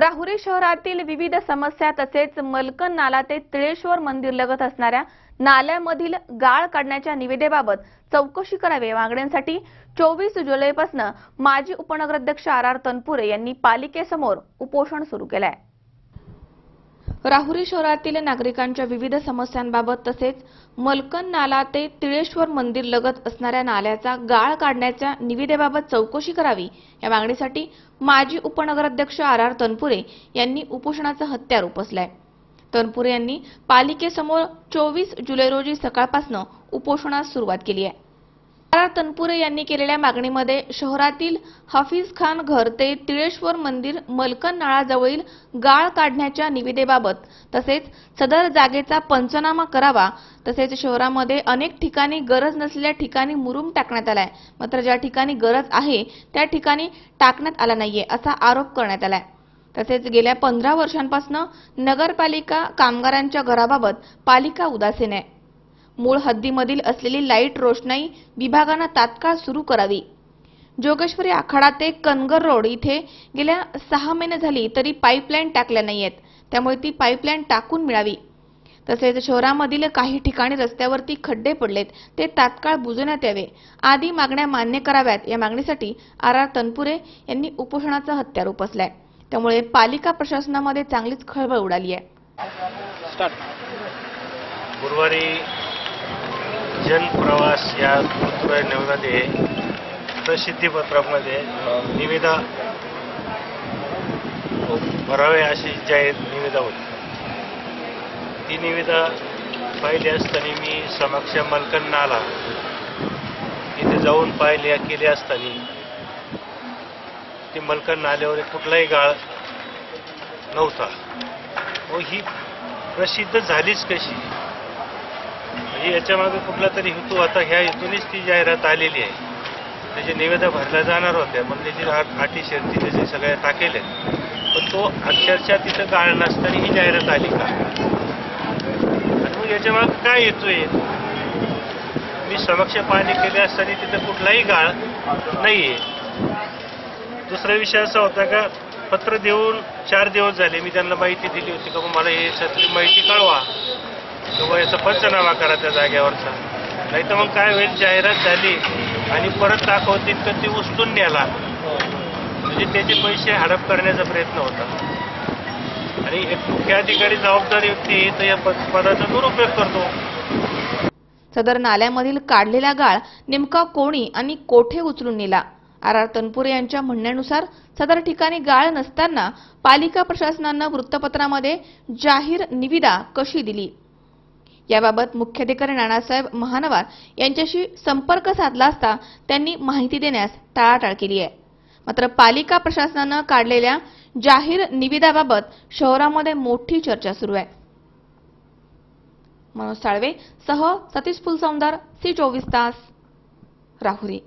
राहुरी शहरातील विविध समस्या तसेच मलकन नाला ते तिळेश्वर मंदिर लगत असणाऱ्या नाल्यामधील गाळ काढण्याच्या निविदेबाबत चौकशी करावी मागण्यांसाठी चोवीस जुलैपासून माजी उपनगराध्यक्ष आर आर तनपुरे यांनी पालिकेसमोर उपोषण सुरू केलं आहे राहुरी शहरातील नागरिकांच्या विविध समस्यांबाबत तसेच मलकन नाला ते तिळेश्वर मंदिर लगत असणाऱ्या नाल्याचा गाळ काढण्याच्या निविदेबाबत चौकशी करावी या मागणीसाठी माजी उपनगराध्यक्ष आर आर तनपुरे यांनी उपोषणाचं हत्यार उपसलाय. तनपुरे यांनी पालिकेसमोर चोवीस जुलै रोजी सकाळपासून उपोषणास सुरुवात केली आहे. तनपुरे यांनी केलेल्या मागणीमध्ये शहरातील हफीज खान घर ते तिळेश्वर मंदिर मलकन नाळाजवळील गाळ काढण्याच्या निविदेबाबत तसेच सदर जागेचा पंचनामा करावा तसेच शहरामध्ये अनेक ठिकाणी गरज नसलेल्या ठिकाणी मुरुम टाकण्यात आलाय. मात्र ज्या ठिकाणी गरज आहे त्या ठिकाणी टाकण्यात आला नाहीये असा आरोप करण्यात आलाय. तसेच गेल्या पंधरा वर्षांपासून नगरपालिका कामगारांच्या घराबाबत पालिका उदासीन आहे. मूळ हद्दीमधील असलेली लाइट रोषणाई विभागानं तात्काळ सुरू करावी. जोगेश्वरी आखाडा ते कनगर रोड इथे गेल्या सहा महिने झाली तरी पाईपलाईन टाकल्या नाहीयेत. त्यामुळे ती पाईपलाईन टाकून मिळावी. तसेच शहरामधील काही ठिकाणी रस्त्यावरती खड्डे पडलेत. ते तात्काळ बुजवण्यात यावे. आदी मागण्या मान्य कराव्यात. या मागणीसाठी आर आर तनपुरे यांनी उपोषणाचा हत्यार उपसलाय त्यामुळे पालिका प्रशासनामध्ये चांगलीच खळबळ उडाली आहे गुरुवारी जनप्रवास या वृत्तवाहिनीमध्ये प्रसिद्धीपत्रामध्ये निविदा भरावे अशी जाहीर निविदा होती. ती निविदा पाहिली असताना मी समक्ष मलकन नाला तिथे जाऊन पाहिल्या केली असताना. ती मलकन नाल्यावर कुठलाही गाळ नव्हता. व ही प्रसिद्ध झालीच कशी? म्हणजे याच्यामागे कुठला तरी हेतू आता ह्या हेतूनेच ती जाहिरात आलेली आहे. त्याचे निवेदा भरल्या जाणार होत्या पण त्याची आठी शर्ती त्याचे सगळ्या टाकेले पण तो अक्षरशः तिथं गाळ नसताना ही जाहिरात आली का? आणि मग याच्यामागे काय येतोय मी समक्ष पाहणी केली असताना तिथं कुठलाही गाळ नाही आहे दुसरा विषय असा होता का पत्र देऊन चार दिवस झाले मी त्यांना माहिती दिली होती का मला हे सगळी माहिती कळवा. किंवा याचा पंचनामा करा त्या जागेवरचा. नाही तर मग काय होईल? जाहिरात झाली आणि परत दाखवतील तर ती उचलून न्याला म्हणजे त्याचे पैसे हडप करण्याचा प्रयत्न होता. आणि एक मुख्याधिकारी जबाबदारी व्यक्ती तर या पदाचा दुरुपयोग करतो. सदर नाल्यामधील काढलेला गाळ नेमका कोणी आणि कोठे उचलून नेला? आर आर तनपुरे यांच्या म्हणण्यानुसार सदर ठिकाणी गाळ नसताना पालिका प्रशासनानं वृत्तपत्रामध्ये जाहीर निविदा कशी दिली? याबाबत मुख्याधिकारी नानासाहेब महानवार यांच्याशी संपर्क साधला असता त्यांनी माहिती देण्यास टाळाटाळ केली आहे. मात्र पालिका प्रशासनानं काढलेल्या जाहीर निविदाबाबत शहरामध्ये मोठी चर्चा सुरू आहे. मनोज साळवे सह सतीश फुलसौंदर सी चोवीस तास राहुरी.